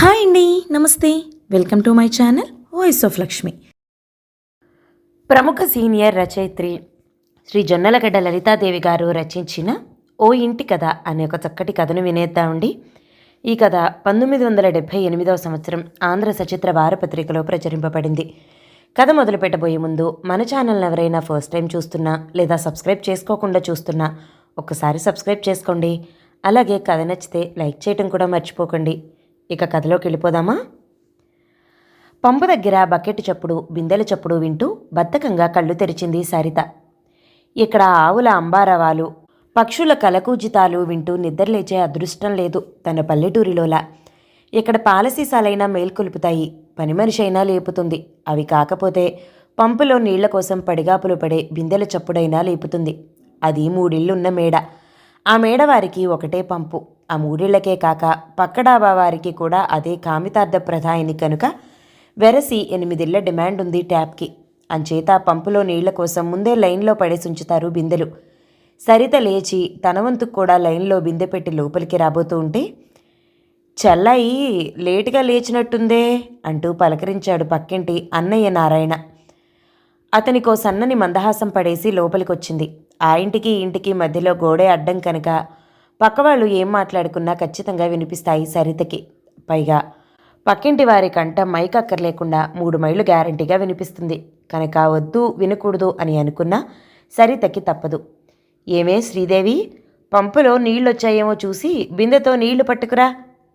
Hi అండి నమస్తే. Welcome to my channel voice of Lakshmi. ప్రముఖ సీనియర్ రచయిత్రి శ్రీ జొన్నలగడ్డ లలితాదేవి గారు రచించిన ఓ ఇంటి కథ అనే ఒక చక్కటి కథను వినేద్దామండి. ఈ కథ పంతొమ్మిది వందల డెబ్భై ఎనిమిదవ సంవత్సరం ఆంధ్ర సచిత్ర వారపత్రికలో ప్రచురింపబడింది. కథ మొదలు పెట్టబోయే ముందు మన ఛానల్ని ఎవరైనా ఫస్ట్ టైం చూస్తున్నా లేదా సబ్స్క్రైబ్ చేసుకోకుండా చూస్తున్నా ఒక్కసారి సబ్స్క్రైబ్ చేసుకోండి. అలాగే కథ నచ్చితే లైక్ చేయటం కూడా మర్చిపోకండి. ఇక కథలోకి వెళ్ళిపోదామా? పంపు దగ్గర బకెట్ చప్పుడు బిందెల చప్పుడు వింటూ బద్ధకంగా కళ్ళు తెరిచింది సరిత. ఇక్కడ ఆవుల అంబారవాలు పక్షుల కలకూజితాలు వింటూ నిద్రలేచే అదృష్టం లేదు తన పల్లెటూరిలోలా. ఇక్కడ పాలసీసాలైనా మేల్కొలుపుతాయి పని మనిషి అయినా లేపుతుంది. అవి కాకపోతే పంపులో నీళ్ళ కోసం పడిగాపులు పడే బిందెల చప్పుడైనా లేపుతుంది. అది మూడిళ్ళున్న మేడ. ఆ మేడ వారికి ఒకటే పంపు. ఆ మూడేళ్ళకే కాక పక్కడాబా వారికి కూడా అదే కామితార్థ ప్రధాయిని కనుక వెరసి ఎనిమిదిళ్ళ డిమాండ్ ఉంది ట్యాప్కి. అంచేత పంపులో నీళ్ళ కోసం ముందే లైన్లో పడేసి ఉంచుతారు బిందెలు. సరిత లేచి తన వంతుకు కూడా లైన్లో బిందె పెట్టి లోపలికి రాబోతూ ఉంటే చల్లాయి లేటుగా లేచినట్టుందే అంటూ పలకరించాడు పక్కింటి అన్నయ్య నారాయణ. అతనికో సన్నని మందహాసం పడేసి లోపలికొచ్చింది. ఆ ఇంటికి ఇంటికి మధ్యలో గోడే అడ్డం కనుక పక్కవాళ్ళు ఏం మాట్లాడుకున్నా ఖచ్చితంగా వినిపిస్తాయి సరితకి. పైగా పక్కింటి వారి కంట మైక్ అక్కర్లేకుండా మూడు మైళ్ళు గ్యారంటీగా వినిపిస్తుంది. కనుక వద్దు వినకూడదు అని అనుకున్నా సరితకి తప్పదు. ఏమే శ్రీదేవి? పంపులో నీళ్ళొచ్చాయేమో చూసి బిందెతో నీళ్ళు పట్టుకురా.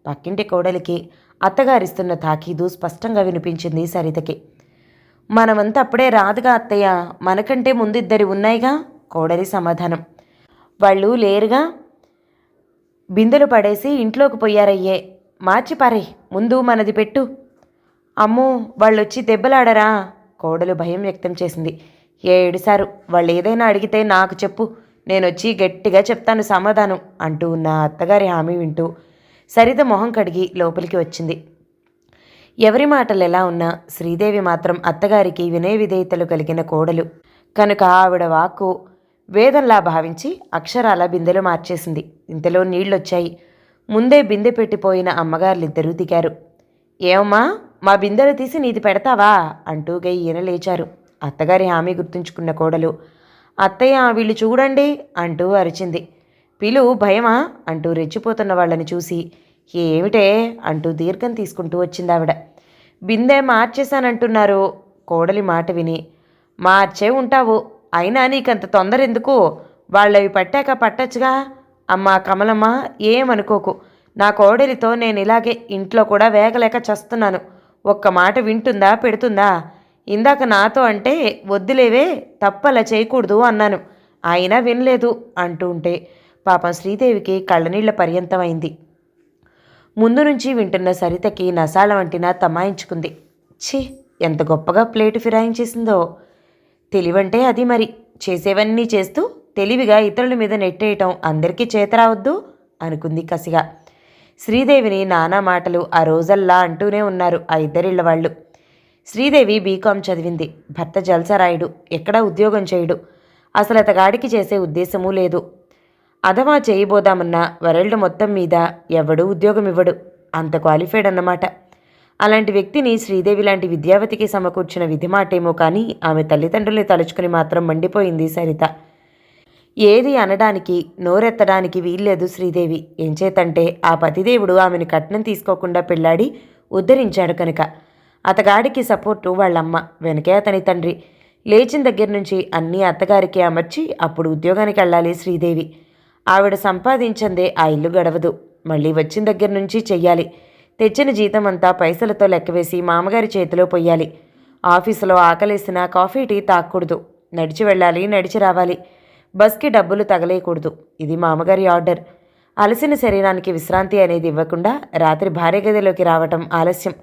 పక్కింటి కోడలికి అత్తగారిస్తున్న తాకీదు స్పష్టంగా వినిపించింది సరితకి. మనమంతా అప్పుడే రాదుగా అత్తయ్య మనకంటే ముందు ఇద్దరి ఉన్నాయిగా? కోడలి సమాధానం. వాళ్ళు లేరుగా? బిందెలు పడేసి ఇంట్లోకి పోయారయ్యే. మార్చిపారే ముందు మనది పెట్టు. అమ్మో వాళ్ళొచ్చి దెబ్బలాడరా? కోడలు భయం వ్యక్తం చేసింది. ఏడిసారు వాళ్ళు ఏదైనా అడిగితే నాకు చెప్పు. నేనొచ్చి గట్టిగా చెప్తాను సమాధానం అంటూ ఉన్న అత్తగారి హామీ వింటూ సరిత మొహం కడిగి లోపలికి వచ్చింది. ఎవరి మాటలు ఎలా ఉన్నా శ్రీదేవి మాత్రం అత్తగారికి వినయ విధేయతలు కలిగిన కోడలు. కనుక ఆవిడ వాక్కు వేదంలా భావించి అక్షరాల బిందెలు మార్చేసింది. ఇంతలో నీళ్ళొచ్చాయి ముందే బిందె పెట్టిపోయిన అమ్మగారులిద్దరూ దిగారు ఏమమ్మా మా బిందెలు తీసి నీది పెడతావా? అంటూ గయ్యన లేచారు. అత్తగారి హామీ గుర్తుంచుకున్న కోడలు అత్తయ్య వీళ్ళు చూడండి అంటూ అరిచింది. పిలు భయమా? అంటూ రెచ్చిపోతున్న వాళ్ళని చూసి ఏమిటే? అంటూ దీర్ఘం తీసుకుంటూ వచ్చింది ఆవిడ బిందె మార్చేశానంటున్నారు. కోడలి మాట విని మార్చే ఉంటావు. అయినా నీకంత తొందర ఎందుకు వాళ్ళవి పట్టాక పట్టచ్చుగా. అమ్మా కమలమ్మ ఏమనుకోకు. నా కోడలితో నేను ఇలాగే ఇంట్లో కూడా వేగలేక చస్తున్నాను. ఒక్క మాట వింటుందా పెడుతుందా? ఇందాక నాతో అంటే వద్దులేవే తప్పలా చేయకూడదు అన్నాను. అయినా వినలేదు అంటూ ఉంటే పాపం శ్రీదేవికి కళ్ళనీళ్ళ పర్యంతమైంది. ముందు నుంచి వింటున్న సరితకి నసాల వంటిన తమాయించుకుంది. ఛీ ఎంత గొప్పగా ప్లేటు ఫిరాయించేసిందో. తెలివంటే అది మరి. చేసేవన్నీ చేస్తూ తెలివిగా ఇతరుల మీద నెట్టేయటం అందరికీ చేతరావద్దు అనుకుంది కసిగా. శ్రీదేవిని నానా మాటలు ఆ రోజల్లా అంటూనే ఉన్నారు ఆ ఇద్దరిళ్ళ వాళ్ళు. శ్రీదేవి బీకాం చదివింది. భర్త జల్సరాయుడు. ఎక్కడా ఉద్యోగం చేయడు. అసలు అతగాడికి చేసే ఉద్దేశమూ లేదు. అధమా చేయబోదామన్న వరల్డ్ మొత్తం మీద ఎవడూ ఉద్యోగం ఇవ్వడు అంత క్వాలిఫైడ్ అన్నమాట. అలాంటి వ్యక్తిని శ్రీదేవి లాంటి విద్యావతికి సమకూర్చిన విధి మాటేమో కానీ ఆమె తల్లిదండ్రుల్ని తలుచుకుని మాత్రం మండిపోయింది సరిత. ఏది అనడానికి నోరెత్తడానికి వీల్లేదు శ్రీదేవి. ఎంచేతంటే ఆ పతిదేవుడు ఆమెను కట్నం తీసుకోకుండా పెళ్ళాడి ఉద్ధరించాడు కనుక. అతగాడికి సపోర్టు వాళ్ళమ్మ వెనకే అతని తండ్రి. లేచిన దగ్గర నుంచి అన్నీ అత్తగారికి అమర్చి అప్పుడు ఉద్యోగానికి వెళ్ళాలి శ్రీదేవి. ఆవిడ సంపాదించందే ఆ ఇల్లు గడవదు. మళ్ళీ వచ్చిన దగ్గర నుంచి చెయ్యాలి. తెచ్చిన జీతం అంతా పైసలతో లెక్కవేసి మామగారి చేతిలో పొయ్యాలి. ఆఫీసులో ఆకలేసినా కాఫీ టీ తాకూడదు నడిచి వెళ్ళాలి నడిచి రావాలి. బస్కి డబ్బులు తగలేయకూడదు ఇది మామగారి ఆర్డర్. అలసిన శరీరానికి విశ్రాంతి అనేది ఇవ్వకుండా రాత్రి భార్య గదిలోకి రావటం ఆలస్యం.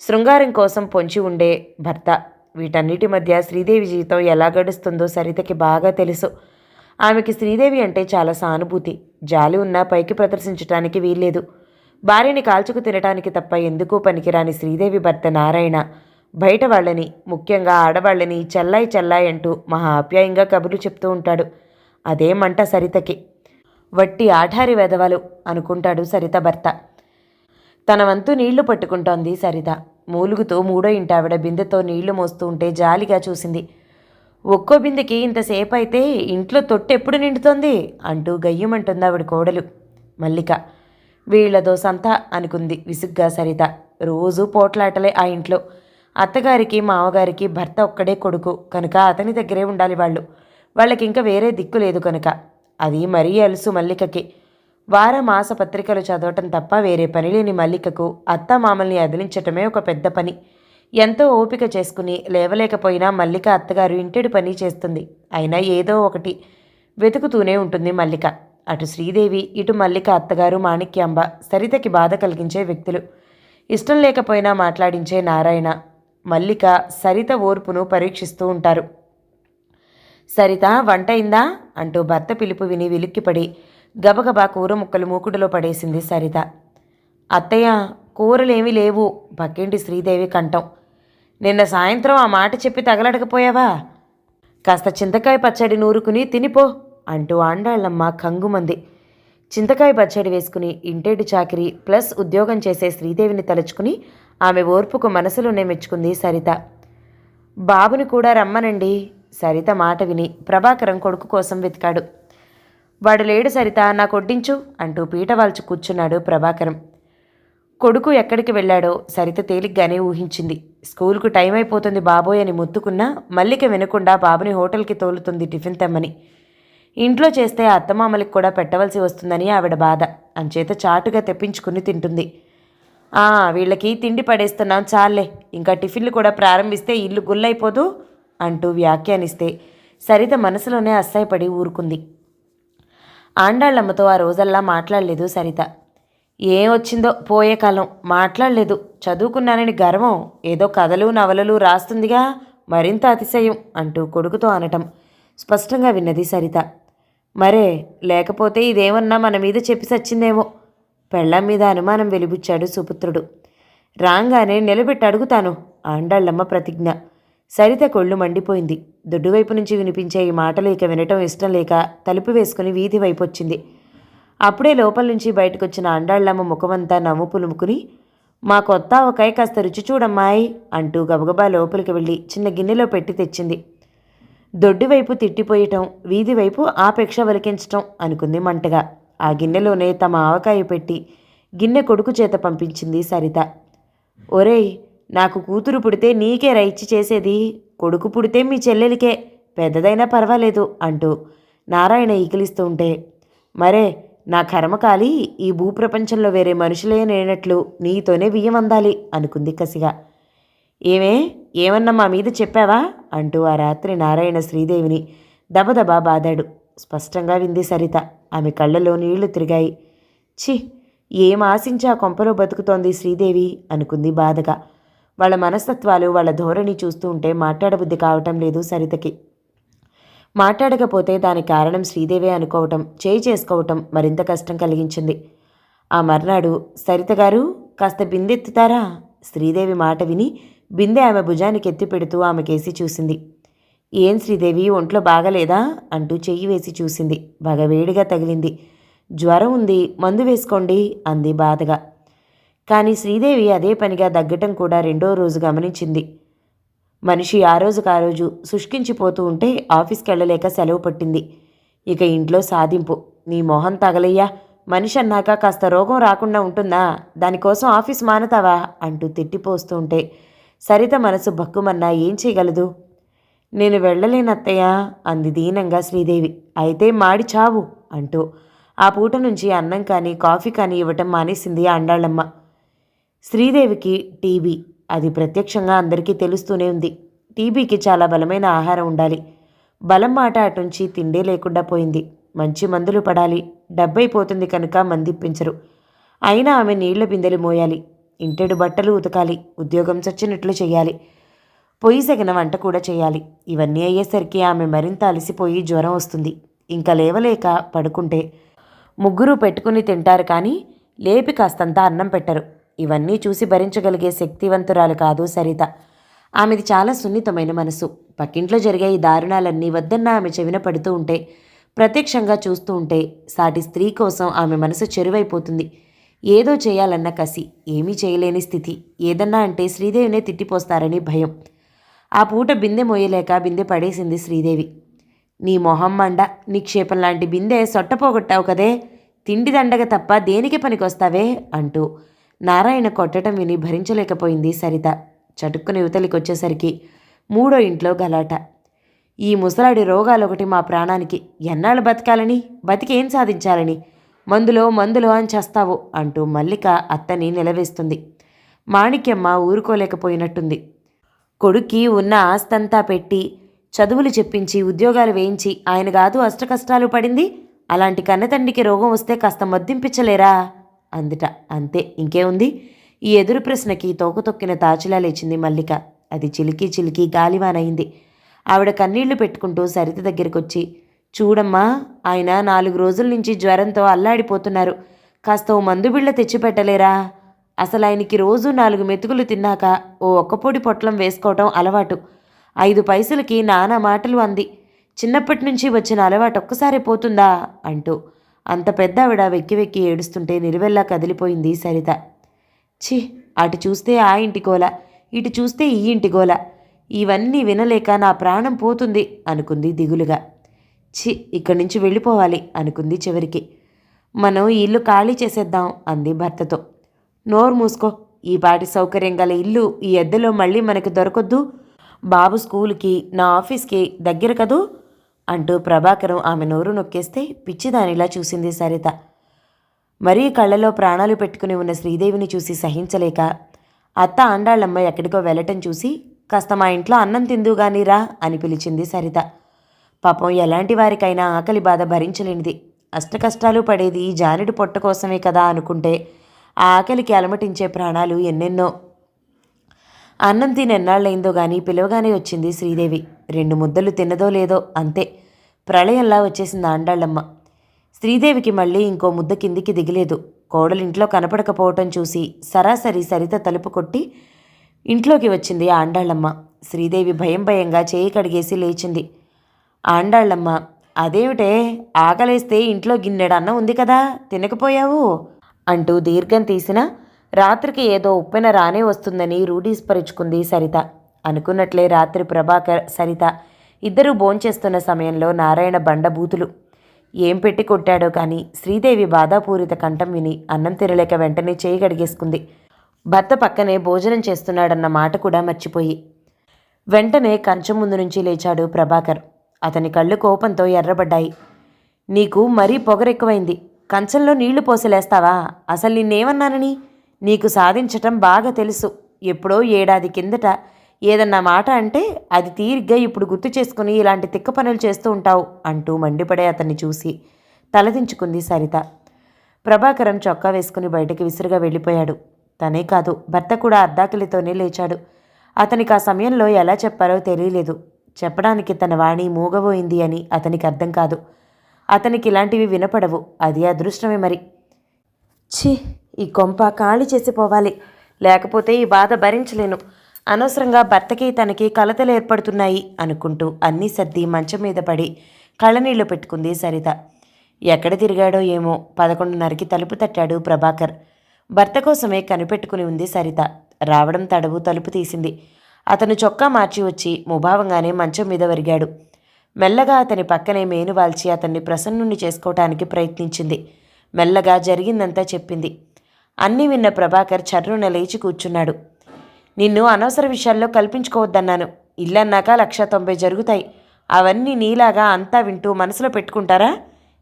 శృంగారం కోసం పొంచి ఉండే భర్త. వీటన్నిటి మధ్య శ్రీదేవి జీవితం ఎలా గడుస్తుందో సరితకి బాగా తెలుసు. ఆమెకి శ్రీదేవి అంటే చాలా సానుభూతి. జాలి ఉన్నా పైకి ప్రదర్శించటానికి వీల్లేదు. భార్యని కాల్చుకు తినటానికి తప్ప ఎందుకు పనికిరాని శ్రీదేవి భర్త నారాయణ. బయట వాళ్ళని ముఖ్యంగా ఆడవాళ్ళని చల్లాయి చెల్లాయి అంటూ మహా ఆప్యాయంగా కబుర్లు చెప్తూ ఉంటాడు. అదేమంట సరితకి. వట్టి ఆఠారి వెధవలు అనుకుంటాడు సరిత భర్త. తన వంతు నీళ్ళు పట్టుకుంటోంది సరిత. మూలుగుతూ మూడో ఇంటావిడ ఆవిడ బిందెతో నీళ్ళు మోస్తూ ఉంటే జాలిగా చూసింది. ఒక్కో బిందెకి ఇంతసేపు అయితే ఇంట్లో తొట్టెప్పుడు నిండుతోంది అంటూ గయ్యమంటుంది ఆవిడ కోడలు మల్లిక. వీళ్ళదో సంత అనుకుంది విసుగ్గా సరిత. రోజూ పోట్లాటలే ఆ ఇంట్లో. అత్తగారికి మామగారికి భర్త ఒక్కడే కొడుకు. కనుక అతని దగ్గరే ఉండాలి వాళ్ళు. వాళ్ళకి ఇంకా వేరే దిక్కు లేదు కనుక. అది మరీ అలుసు మల్లికకి. వార మాస పత్రికలు చదవటం తప్ప వేరే పని లేని మల్లికకు అత్త మామల్ని అదిలించటమే ఒక పెద్ద పని. ఎంతో ఓపిక చేసుకుని లేవలేకపోయినా మల్లిక అత్తగారు ఇంటిడి పని చేస్తుంది. అయినా ఏదో ఒకటి వెతుకుతూనే ఉంటుంది మల్లిక. అటు శ్రీదేవి ఇటు మల్లిక అత్తగారు మాణిక్యాంబ సరితకి బాధ కలిగించే వ్యక్తులు. ఇష్టం లేకపోయినా మాట్లాడించే నారాయణ మల్లిక సరిత ఓర్పును పరీక్షిస్తూ ఉంటారు. సరిత వంట అయిందా? అంటూ భర్త పిలుపు విని విలిక్కిపడి గబగబా కూర ముక్కలు మూకుడులో పడేసింది సరిత. అత్తయ్య కూరలేమీ లేవు పక్కింటి శ్రీదేవి కంఠం. నిన్న సాయంత్రం ఆ మాట చెప్పి తగలడకపోయావా? కాస్త చింతకాయ పచ్చడి నూరుకుని తినిపో. అంటూ ఆండాళ్ళమ్మ కంగుమంది. చింతకాయ పచ్చడి వేసుకుని ఇంటేటి చాకిరి ప్లస్ ఉద్యోగం చేసే శ్రీదేవిని తలుచుకుని ఆమె ఓర్పుకు మనసులోనే మెచ్చుకుంది సరిత. బాబుని కూడా రమ్మనండి. సరిత మాట విని ప్రభాకరం కొడుకు కోసం వెతికాడు. వాడు లేడు సరిత నాకు వడ్డించు అంటూ పీట వాల్చి కూర్చున్నాడు ప్రభాకరం. కొడుకు ఎక్కడికి వెళ్ళాడో సరిత తేలిగ్గానే ఊహించింది. స్కూల్కు టైం అయిపోతుంది బాబోయ్ అని ముత్తుకున్నా మల్లిక వినకుండా బాబుని హోటల్కి తోలుతుంది టిఫిన్ తెమ్మని. ఇంట్లో చేస్తే అత్తమామలకి కూడా పెట్టవలసి వస్తుందని ఆవిడ బాధ. అంచేత చాటుగా తెప్పించుకుని తింటుంది. ఆ వీళ్ళకి తిండి పడేస్తున్నాం చాలే ఇంకా టిఫిన్లు కూడా ప్రారంభిస్తే ఇల్లు గుల్లైపోదు అంటూ వ్యాఖ్యానిస్తే సరిత మనసులోనే అస్సాయపడి ఊరుకుంది. ఆండాళ్ళమ్మతో ఆ రోజల్లా మాట్లాడలేదు సరిత. ఏం వచ్చిందో పోయే కాలం మాట్లాడలేదు. చదువుకున్నానని గర్వం ఏదో కథలు నవలలు రాస్తుందిగా మరింత అతిశయం అంటూ కొడుకుతో అనటం. స్పష్టంగా విన్నది సరిత. మరే లేకపోతే ఇదేమన్నా మన మీద చెప్పి సచ్చిందేమో? పెళ్ళం మీద అనుమానం వెలిబుచ్చాడు సుపుత్రుడు. రాంగానే నిలబెట్టి అడుగుతాను ఆండాళ్ళమ్మ ప్రతిజ్ఞ. సరిత కొళ్ళు మండిపోయింది. దొడ్డువైపు నుంచి వినిపించే ఈ మాటలు ఇక వినటం ఇష్టం లేక తలుపు వేసుకుని వీధి వైపు వచ్చింది అప్పుడే లోపల నుంచి బయటకొచ్చిన అండాళ్ళమ్మ ముఖమంతా నవ్వు పులుముకుని మా కొత్త ఒకాయ కాస్త రుచి చూడమ్మాయి అంటూ గబగబా లోపలికి వెళ్ళి చిన్న గిన్నెలో పెట్టి తెచ్చింది. దొడ్డివైపు తిట్టిపోయటం వీధి వైపు ఆపేక్ష వలికించటం అనుకుంది మంటగా. ఆ గిన్నెలోనే తమ ఆవకాయ పెట్టి గిన్నె కొడుకు చేత పంపించింది సరిత. ఒరేయ్ నాకు కూతురు పుడితే నీకే రైచి చేసేది కొడుకు పుడితే మీ చెల్లెలికే పెద్దదైనా పర్వాలేదు అంటూ నారాయణ ఈకిలిస్తూ ఉంటే మరే నా కర్మకాలి ఈ భూప్రపంచంలో వేరే మనుషులే నేనట్లు నీతోనే బియ్యం అందాలి అనుకుంది కసిగా. ఏమే ఏమన్నా మా మీద చెప్పావా? అంటూ ఆ రాత్రి నారాయణ శ్రీదేవిని దబదబా బాదాడు. స్పష్టంగా వింది సరిత. ఆమె కళ్ళలో నీళ్ళు తిరిగాయి. ఛీ! ఏం ఆశించి ఆ కొంపలో బతుకుతోంది శ్రీదేవి? అనుకుంది బాధగా. వాళ్ళ మనస్తత్వాలు వాళ్ళ ధోరణి చూస్తూ ఉంటే మాట్లాడబుద్ధి కావటం లేదు సరితకి. మాట్లాడకపోతే దాని కారణం శ్రీదేవే అనుకోవటం చేయి చేసుకోవటం మరింత కష్టం కలిగించింది. ఆ మర్నాడు సరిత గారు కాస్త బిందెత్తుతారా? శ్రీదేవి మాట విని బిందె ఆమె భుజానికి ఎత్తిపెడుతూ ఆమెకేసి చూసింది. ఏం శ్రీదేవి ఒంట్లో బాగలేదా? అంటూ చెయ్యి వేసి చూసింది. బాగా వేడిగా తగిలింది. జ్వరం ఉంది మందు వేసుకోండి అంది బాధగా. కానీ శ్రీదేవి అదే పనిగా దగ్గటం కూడా రెండో రోజు గమనించింది. మనిషి ఆ రోజుకు ఆ రోజు శుష్కించిపోతూ ఉంటే ఆఫీస్కి వెళ్ళలేక సెలవు పట్టింది. ఇక ఇంట్లో సాధింపు. నీ మొహం తగలయ్యా. మనిషి అన్నాక కాస్త రోగం రాకుండా ఉంటుందా? దానికోసం ఆఫీస్ మానతావా? అంటూ తిట్టిపోస్తూ ఉంటే సరిత మనసు భక్కుమన్నా ఏం చేయగలదు? నేను వెళ్ళలేనత్తయ్య అంది దీనంగా శ్రీదేవి. అయితే మాడి చావు అంటూ. ఆ పూట నుంచి అన్నం కానీ కాఫీ కానీ ఇవ్వటం మానేసింది అండాళ్ళమ్మ. శ్రీదేవికి టీబీ అది ప్రత్యక్షంగా అందరికీ తెలుస్తూనే ఉంది. టీబీకి చాలా బలమైన ఆహారం ఉండాలి. బలం మాట అటుంచి తిండే లేకుండా పోయింది. మంచి మందులు పడాలి. డబ్బైపోతుంది కనుక మందిప్పించరు. అయినా ఆమె నీళ్ళ బిందెలు మోయాలి. ఇంటెడు బట్టలు ఉతకాలి ఉద్యోగం చచ్చినట్లు చేయాలి పొయ్యి సగిన వంట కూడా చేయాలి. ఇవన్నీ అయ్యేసరికి ఆమె మరింత అలసిపోయి జ్వరం వస్తుంది. ఇంకా లేవలేక పడుకుంటే ముగ్గురు పెట్టుకుని తింటారు కానీ లేపి కాస్తంత అన్నం పెట్టరు. ఇవన్నీ చూసి భరించగలిగే శక్తివంతురాలు కాదు సరిత. ఆమెది చాలా సున్నితమైన మనసు. పక్కింట్లో జరిగే ఈ దారుణాలన్నీ వద్దన్న ఆమె చెవిన పడుతూ ఉంటే ప్రత్యక్షంగా చూస్తూ ఉంటే సాటి స్త్రీ కోసం ఆమె మనసు చెరువైపోతుంది. ఏదో చేయాలన్న కసి ఏమీ చేయలేని స్థితి. ఏదన్నా అంటే శ్రీదేవినే తిట్టిపోస్తారని భయం. ఆ పూట బిందె మోయలేక బిందె పడేసింది శ్రీదేవి. నీ మొహం మండ నిక్షేపం లాంటి బిందె సొట్టపోగొట్టావు కదే. తిండి దండగ తప్ప దేనికి పనికొస్తావే? అంటూ నారాయణ కొట్టడం విని భరించలేకపోయింది సరిత. చటుక్కుని యువతలికొచ్చేసరికి మూడో ఇంట్లో గలాట. ఈ ముసలాడి రోగాలొకటి మా ప్రాణానికి. ఎన్నాళ్ళు బతకాలని? బతికేం సాధించాలని? మందులో మందులో అని చేస్తావు అంటూ మల్లిక అత్తని నిలవేస్తుంది. మాణిక్యమ్మ ఊరుకోలేకపోయినట్టుంది. కొడుక్కి ఉన్న ఆస్తంతా పెట్టి చదువులు చెప్పించి ఉద్యోగాలు వేయించి ఆయన కాదు అష్టకష్టాలు పడింది. అలాంటి కన్నతండ్రికి రోగం వస్తే కాస్త మద్దింపించలేరా? అందుట అంతే ఇంకేముంది ఈ ఎదురు ప్రశ్నకి తోక తొక్కిన తాచులా లేచింది మల్లిక. అది చిలికి చిలికి గాలివానయింది ఆవిడ కన్నీళ్ళు పెట్టుకుంటూ సరిత దగ్గరికొచ్చి చూడమ్మా ఆయన నాలుగు రోజుల నుంచి జ్వరంతో అల్లాడిపోతున్నారు. కాస్త ఓ మందు బిళ్ళ తెచ్చిపెట్టలేరా? అసలు ఆయనకి రోజు నాలుగు మెతుకులు తిన్నాక ఓ ఒక్కపొడి పొట్లం వేసుకోవటం అలవాటు. ఐదు పైసలకి నానా మాటలు అంది. చిన్నప్పటి నుంచి వచ్చిన అలవాటు ఒక్కసారి పోతుందా? అంటూ అంత పెద్ద ఆవిడ వెక్కి వెక్కి ఏడుస్తుంటే నిలువెల్లా కదిలిపోయింది సరిత. ఛీ అటు చూస్తే ఆ ఇంటి గోల ఇటు చూస్తే ఈ ఇంటి గోల. ఇవన్నీ వినలేక నా ప్రాణం పోతుంది అనుకుంది దిగులుగా. ఛీ ఇక్కడి నుంచి వెళ్ళిపోవాలి అనుకుంది చివరికి. మనం ఇల్లు ఖాళీ చేసేద్దాం అంది భర్తతో. నోరు మూసుకో ఈ పాటి సౌకర్యం గల ఇల్లు ఈ ఎద్దలో మళ్ళీ మనకి దొరకొద్దు. బాబు స్కూల్కి నా ఆఫీస్కి దగ్గర కదూ? అంటూ ప్రభాకరం ఆమె నోరు నొక్కేస్తే పిచ్చిదానిలా చూసింది సరిత. మరీ కళ్ళలో ప్రాణాలు పెట్టుకుని ఉన్న శ్రీదేవిని చూసి సహించలేక అత్త ఆండాళ్ళమ్మ ఎక్కడికో వెళ్ళటం చూసి కాస్త మా ఇంట్లో అన్నం తిందుగానిరా అని పిలిచింది సరిత. పాపం ఎలాంటి వారికైనా ఆకలి బాధ భరించలేనిది. అష్టకష్టాలు పడేది ఈ జానుడి పొట్ట కోసమే కదా అనుకుంటే ఆ ఆకలికి అలమటించే ప్రాణాలు ఎన్నెన్నో. అన్నం తినెన్నాళ్ళైందో గాని పిలవగానే వచ్చింది శ్రీదేవి. రెండు ముద్దలు తిన్నదో లేదో అంతే. ప్రళయంలా వచ్చేసింది ఆండాళ్ళమ్మ. శ్రీదేవికి మళ్ళీ ఇంకో ముద్ద కిందికి దిగలేదు. కోడలింట్లో కనపడకపోవటం చూసి సరాసరి సరిత తలుపు కొట్టి ఇంట్లోకి వచ్చింది ఆండాళ్ళమ్మ. శ్రీదేవి భయం భయంగా చేయి కడిగేసి లేచింది. ఆండాళ్ళమ్మ అదేమిటే ఆకలేస్తే ఇంట్లో గిన్నెడన్నం ఉంది కదా తినకపోయావు? అంటూ దీర్ఘం తీసిన రాత్రికి ఏదో ఉప్పెన రానే వస్తుందని రూఢీస్పరుచుకుంది సరిత. అనుకున్నట్లే రాత్రి ప్రభాకర్ సరిత ఇద్దరూ భోంచేస్తున్న సమయంలో నారాయణ బండబూతులు ఏం పెట్టి కొట్టాడో కానీ శ్రీదేవి బాధాపూరిత కంఠం విని అన్నం తినలేక వెంటనే చేయి గడిగేసుకుంది భర్త పక్కనే భోజనం చేస్తున్నాడన్న మాట కూడా మర్చిపోయి. వెంటనే కంచం ముందు నుంచి లేచాడు ప్రభాకర్. అతని కళ్ళు కోపంతో ఎర్రబడ్డాయి. నీకు మరీ పొగరెక్కువైంది. కంచంలో నీళ్ళు పోసలేస్తావా? అసలు నిన్నేమన్నానని? నీకు సాధించటం బాగా తెలుసు. ఎప్పుడో ఏడాది కిందట ఏదన్నా మాట అంటే అది తీరిగ్గా ఇప్పుడు గుర్తు చేసుకుని ఇలాంటి తిక్క పనులు చేస్తూ ఉంటావు అంటూ మండిపడే అతన్ని చూసి తలదించుకుంది సరిత. ప్రభాకరం చొక్కా వేసుకుని బయటకి విసురుగా వెళ్ళిపోయాడు. తనే కాదు భర్త కూడా అర్ధాకిలితోనే లేచాడు. అతనికి ఆ సమయంలో ఎలా చెప్పారో తెలియలేదు. చెప్పడానికి తన వాణి మూగబోయింది అని అతనికి అర్థం కాదు. అతనికి ఇలాంటివి వినపడవు. అది అదృష్టమే మరి. ఛీ ఈ కొంప ఖాళీ చేసిపోవాలి లేకపోతే ఈ బాధ భరించలేను. అనవసరంగా భర్తకి తనకి కలతలు ఏర్పడుతున్నాయి అనుకుంటూ అన్నీ సర్ది మంచం మీద పడి కళ్ళనీళ్ళు పెట్టుకుంది సరిత. ఎక్కడ తిరిగాడో ఏమో పదకొండున్నరకి తలుపు తట్టాడు ప్రభాకర్. భర్త కోసమే కనిపెట్టుకుని ఉంది సరిత. రావడం తడవు తలుపు తీసింది. అతను చొక్కా మార్చి వచ్చి ముభావంగానే మంచం మీద వరిగాడు మెల్లగా అతని పక్కనే మేను వాల్చి అతన్ని ప్రసన్నుణ్ణి చేసుకోవటానికి ప్రయత్నించింది. మెల్లగా జరిగిందంతా చెప్పింది. అన్నీ విన్న ప్రభాకర్ చర్రున లేచి కూర్చున్నాడు. నిన్ను అనవసర విషయాల్లో కల్పించుకోవద్దన్నాను. ఇల్లన్నాక లక్ష తొంభై జరుగుతాయి. అవన్నీ నీలాగా అంతా వింటూ మనసులో పెట్టుకుంటారా?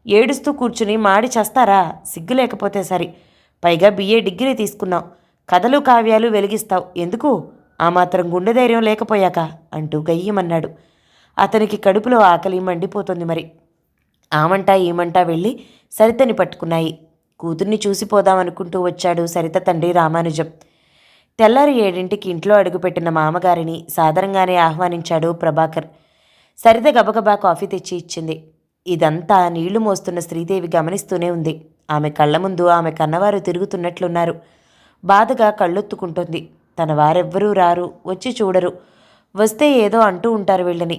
ఏడుస్తూ కూర్చుని మాడి చేస్తారా? సిగ్గు లేకపోతే సరి. పైగా బిఏ డిగ్రీ తీసుకున్నావు. కథలు కావ్యాలు వెలిగిస్తావు. ఎందుకు? ఆ మాత్రం గుండె ధైర్యం లేకపోయాక అంటూ గయ్యమన్నాడు. అతనికి కడుపులో ఆకలి మండిపోతుంది మరి. ఆమంటా ఏమంటా వెళ్ళి సరితని పట్టుకున్నాయి. కూతుర్ని చూసిపోదామనుకుంటూ వచ్చాడు సరిత తండ్రి రామానుజం. తెల్లారి ఏడింటికి ఇంట్లో అడుగుపెట్టిన మామగారిని సాదరంగానే ఆహ్వానించాడు ప్రభాకర్. సరిత గబగబా కాఫీ తెచ్చి ఇచ్చింది. ఇదంతా నీళ్ళు మోస్తున్న శ్రీదేవి గమనిస్తూనే ఉంది. ఆమె కళ్ళ ముందు ఆమె కన్నవారు తిరుగుతున్నట్లున్నారు. బాధగా కళ్ళొత్తుకుంటుంది. తన వారెవ్వరూ రారు వచ్చి చూడరు. వస్తే ఏదో అంటూ ఉంటారు వీళ్ళని.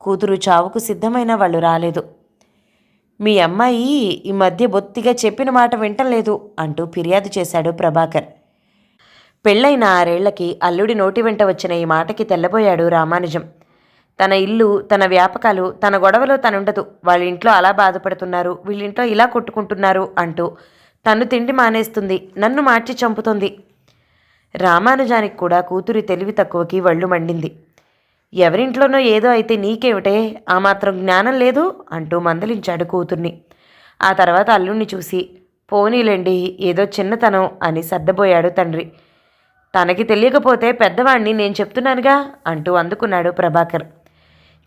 కూతురు చావుకు సిద్ధమైన వాళ్ళు రాలేదు. మీ అమ్మాయి ఈ మధ్య బొత్తిగా చెప్పిన మాట వింటలేదు అంటూ ఫిర్యాదు చేశాడు ప్రభాకర్. పెళ్ళైన ఆరేళ్ళకి అల్లుడి నోటి వెంట వచ్చిన ఈ మాటకి తెల్లబోయాడు రామానుజం. తన ఇల్లు తన వ్యాపకాలు తన గొడవలో తనుండదు. వాళ్ళ ఇంట్లో అలా బాధపడుతున్నారు వీళ్ళింట్లో ఇలా కొట్టుకుంటున్నారు అంటూ తను తిండి మానేస్తుంది నన్ను మార్చి చంపుతుంది. రామానుజానికి కూడా కూతురి తెలివి తక్కువకి వళ్ళు మండింది. ఎవరింట్లోనో ఏదో అయితే నీకేమిటే ఆ మాత్రం జ్ఞానం లేదు అంటూ మందలించాడు కూతుర్ని. ఆ తర్వాత అల్లుణ్ణి చూసి పోనీలేండి ఏదో చిన్నతనం అని సర్దబోయాడు తండ్రి. తనకి తెలియకపోతే పెద్దవాణ్ణి నేను చెప్తున్నానుగా అంటూ అందుకున్నాడు ప్రభాకర్.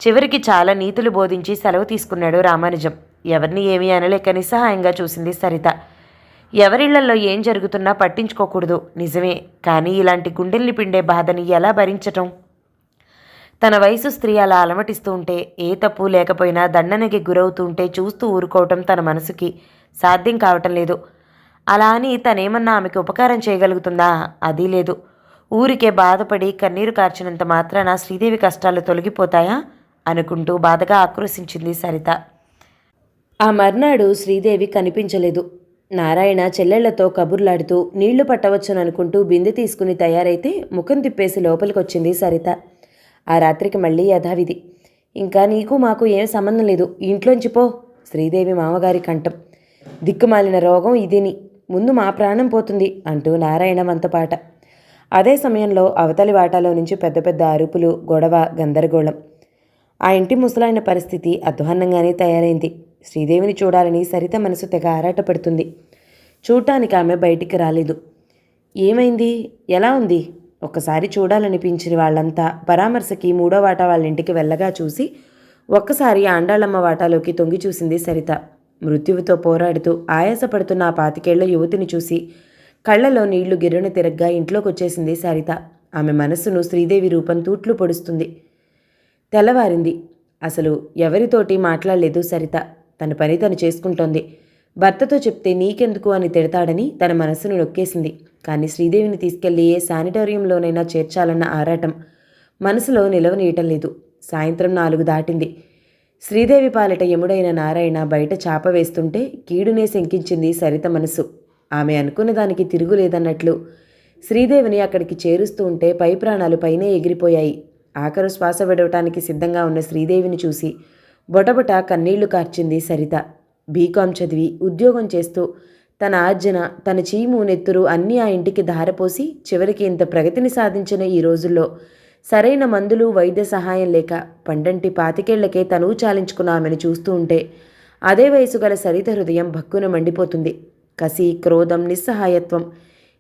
చివరికి చాలా నీతులు బోధించి సెలవు తీసుకున్నాడు రామానుజం. ఎవరిని ఏమీ అనలేక నిస్సహాయంగా చూసింది సరిత. ఎవరిళ్ళలో ఏం జరుగుతున్నా పట్టించుకోకూడదు. నిజమే. కానీ ఇలాంటి గుండెల్ని పిండే బాధని ఎలా భరించటం? తన వయసు స్త్రీ అలా అలమటిస్తూ ఉంటే ఏ తప్పు లేకపోయినా దండనకి గురవుతూ ఉంటే చూస్తూ ఊరుకోవటం తన మనసుకి సాధ్యం కావటం లేదు. అలా అని తనేమన్నా ఆమెకు ఉపకారం చేయగలుగుతుందా? అది లేదు. ఊరికే బాధపడి కన్నీరు కార్చినంత మాత్రాన శ్రీదేవి కష్టాలు తొలగిపోతాయా? అనుకుంటూ బాధగా ఆక్రోశించింది సరిత. ఆ మర్నాడు శ్రీదేవి కనిపించలేదు. నారాయణ చెల్లెళ్ళతో కబుర్లాడుతూ నీళ్ళు పట్టవచ్చుననుకుంటూ బిందె తీసుకుని తయారైతే ముఖం తిప్పేసి లోపలికొచ్చింది సరిత. ఆ రాత్రికి మళ్ళీ యథావిధి. ఇంకా నీకు మాకు ఏం సంబంధం లేదు. ఇంట్లోంచి పో శ్రీదేవి మామగారి కంఠం. దిక్కుమాలిన రోగం ఇదిని. ముందు మా ప్రాణం పోతుంది అంటూ నారాయణ వంతపాట అదే సమయంలో అవతలి వాటాలో నుంచి పెద్ద పెద్ద అరుపులు గొడవ గందరగోళం. ఆ ఇంటి ముసలాయన పరిస్థితి అధ్వాన్నంగానే తయారైంది. శ్రీదేవిని చూడాలని సరిత మనసు తెగ ఆరాటపడుతుంది. చూడటానికి ఆమె బయటికి రాలేదు. ఏమైంది? ఎలా ఉంది? ఒక్కసారి చూడాలనిపించిన వాళ్ళంతా పరామర్శకి మూడో వాటా వాళ్ళ ఇంటికి వెళ్ళగా చూసి ఒక్కసారి ఆండాళ్ళమ్మ వాటాలోకి తొంగి చూసింది సరిత. మృత్యువుతో పోరాడుతూ ఆయాసపడుతున్న ఆ పాతికేళ్ళ యువతిని చూసి కళ్ళలో నీళ్ళు గిర్రున తిరగ్గా ఇంట్లోకి వచ్చేసింది సరిత. ఆమె మనస్సును శ్రీదేవి రూపం తూట్లు పొడుస్తుంది. తెల్లవారింది. అసలు ఎవరితోటి మాట్లాడలేదు సరిత. తన పని తను చేసుకుంటోంది. భర్తతో చెప్తే నీకెందుకు అని తిడతాడని తన మనస్సును నొక్కేసింది. కానీ శ్రీదేవిని తీసుకెళ్ళి ఏ శానిటోరియంలోనైనా చేర్చాలన్న ఆరాటం మనసులో నిలవనీయటం లేదు సాయంత్రం నాలుగు దాటింది. శ్రీదేవి పాలట యముడైన నారాయణ బయట చాప వేస్తుంటే కీడునే శంకించింది సరిత మనసు. ఆమె అనుకున్న దానికి తిరుగులేదన్నట్లు శ్రీదేవిని అక్కడికి చేరుస్తూ ఉంటే పై ప్రాణాలు పైనే ఎగిరిపోయాయి. ఆఖరు శ్వాస విడవటానికి సిద్ధంగా ఉన్న శ్రీదేవిని చూసి బొటబొట కన్నీళ్ళు కార్చింది సరిత. బీకాం చదివి ఉద్యోగం చేస్తూ తన ఆర్జన తన చీము నెత్తురు అన్నీ ఆ ఇంటికి ధారపోసి చివరికి ఇంత ప్రగతిని సాధించిన ఈ రోజుల్లో సరైన మందులు వైద్య సహాయం లేక పండంటి పాతికేళ్ళకే తనువు చాలించుకున్న ఆమెను చూస్తూ ఉంటే అదే వయసు గల సరిత హృదయం భక్కున మండిపోతుంది. కసి క్రోధం నిస్సహాయత్వం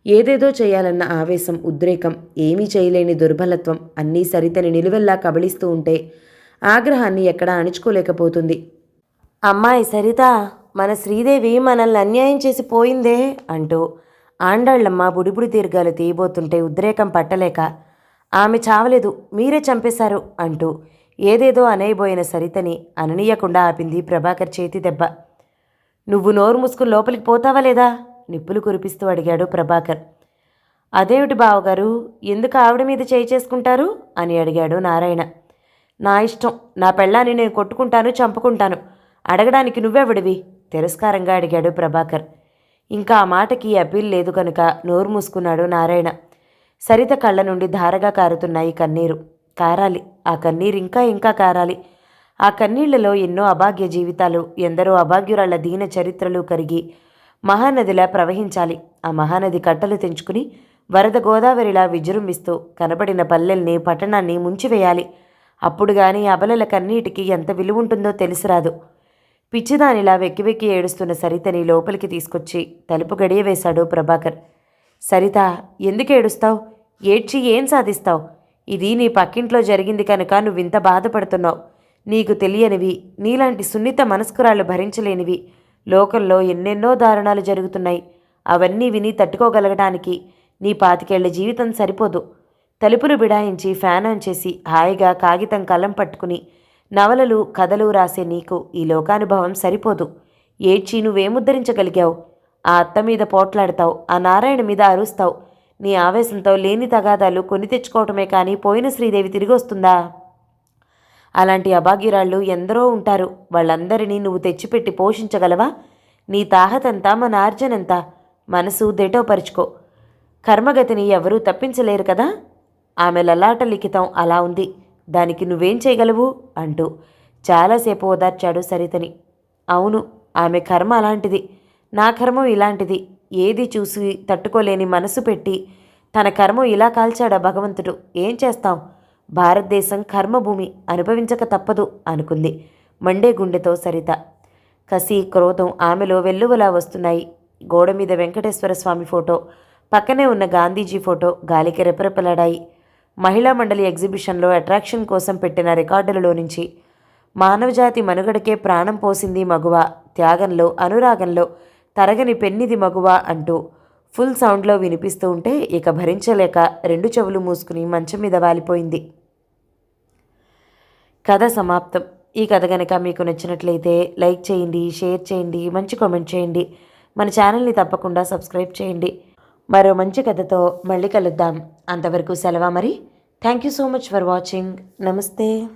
ఏదేదో చేయాలన్న ఆవేశం ఉద్రేకం ఏమీ చేయలేని దుర్బలత్వం అన్నీ సరితని నిలువెల్లా కబళిస్తూ ఉంటే ఆగ్రహాన్ని ఎక్కడా అణుచుకోలేకపోతుంది. అమ్మాయి సరిత మన శ్రీదేవి మనల్ని అన్యాయం చేసి పోయిందే అంటూ ఆండాళ్ళమ్మ బుడిబుడి దీర్ఘాలు తీయబోతుంటే ఉద్రేకం పట్టలేక ఆమె చావలేదు మీరే చంపేశారు అంటూ ఏదేదో అనేయబోయిన సరితని అననీయకుండా ఆపింది ప్రభాకర్ చేతి దెబ్బ. నువ్వు నోరు మూసుకుని లోపలికి పోతావా లేదా? నిప్పులు కురిపిస్తూ అడిగాడు ప్రభాకర్. అదేమిటి బావగారు? ఎందుకు ఆవిడ మీద చేయి చేసుకుంటారు? అని అడిగాడు నారాయణ. నా ఇష్టం నా పెళ్ళాన్ని నేను కొట్టుకుంటాను చంపుకుంటాను. అడగడానికి నువ్వెవడివి? తిరస్కారంగా అడిగాడు ప్రభాకర్. ఇంకా ఆ మాటకి అప్పీల్ లేదు కనుక నోరు మూసుకున్నాడు నారాయణ. సరిత కళ్ళ నుండి ధారగా కారుతున్నాయి కన్నీరు. కారాలి ఆ కన్నీరు ఇంకా ఇంకా కారాలి. ఆ కన్నీళ్ళలో ఎన్నో అభాగ్య జీవితాలు ఎందరో అభాగ్యురాళ్ళ దీన చరిత్రలు కరిగి మహానదిలా ప్రవహించాలి. ఆ మహానది కట్టలు తెంచుకుని వరద గోదావరిలా విజృంభిస్తూ కనబడిన పల్లెల్ని పట్టణాన్ని ముంచివేయాలి. అప్పుడు కానీ అబలల కన్నీటికి ఎంత విలువ ఉంటుందో తెలిసిరాదు పిచ్చిదానిలా వెక్కి వెక్కి ఏడుస్తున్న సరితని లోపలికి తీసుకొచ్చి తలుపు గడియవేశాడు ప్రభాకర్. సరిత ఎందుకు ఏడుస్తావు? ఏడ్చి ఏం సాధిస్తావు? ఇది నీ పక్కింట్లో జరిగింది కనుక నువ్వింత బాధపడుతున్నావు. నీకు తెలియనివి నీలాంటి సున్నిత మనస్కురాలు భరించలేనివి లోకంలో ఎన్నెన్నో దారుణాలు జరుగుతున్నాయి. అవన్నీ విని తట్టుకోగలగడానికి నీ పాతికేళ్ళ జీవితం సరిపోదు. తలుపులు బిడాయించి ఫ్యాన్ ఆన్ చేసి హాయిగా కాగితం కలం పట్టుకుని నవలలు కథలు రాసే నీకు ఈ లోకానుభవం సరిపోదు. ఏడ్చి నువ్వేముద్ధరించగలిగావు? ఆ అత్త మీద పోట్లాడతావు ఆ నారాయణ మీద అరుస్తావు. నీ ఆవేశంతో లేని తగాదాలు కొని తెచ్చుకోవటమే కానీ పోయిన శ్రీదేవి తిరిగి వస్తుందా? అలాంటి అభాగ్యురాళ్ళు ఎందరో ఉంటారు. వాళ్ళందరినీ నువ్వు తెచ్చిపెట్టి పోషించగలవా? నీ తాహతంతా మన ఆర్జనంతా. మనసు దేటోపరుచుకో కర్మగతిని ఎవరూ తప్పించలేరు కదా? ఆమె లలాట లిఖితం అలా ఉంది. దానికి నువ్వేం చేయగలవు? అంటూ చాలాసేపు ఓదార్చాడు సరితని. అవును ఆమె కర్మ అలాంటిది. నా కర్మం ఇలాంటిది. ఏది చూసి తట్టుకోలేని మనసు పెట్టి తన కర్మం ఇలా కాల్చాడా భగవంతుడు? ఏం చేస్తాం? భారతదేశం కర్మభూమి. అనుభవించక తప్పదు అనుకుంది మండే గుండెతో సరిత. కసి క్రోధం ఆమెలో వెల్లువలా వస్తున్నాయి. గోడ మీద వెంకటేశ్వర స్వామి ఫోటో పక్కనే ఉన్న గాంధీజీ ఫోటో గాలికి రెపరెపలాడాయి. మహిళా మండలి ఎగ్జిబిషన్లో అట్రాక్షన్ కోసం పెట్టిన రికార్డులలో నుంచి మానవజాతి మనుగడకే ప్రాణం పోసింది మగువ త్యాగంలో అనురాగంలో తరగని పెన్నిది మగువ అంటూ ఫుల్ సౌండ్లో వినిపిస్తూ ఉంటే ఇక భరించలేక రెండు చెవులు మూసుకుని మంచం మీద వాలిపోయింది. కథ సమాప్తం. ఈ కథ కనుక మీకు నచ్చినట్లయితే లైక్ చేయండి షేర్ చేయండి మంచి కామెంట్ చేయండి. మన ఛానల్ని తప్పకుండా సబ్స్క్రైబ్ చేయండి. మరో మంచి కథతో మళ్ళీ కలుద్దాం. అంతవరకు సెలవా మరి? Thank you so much for watching నమస్తే.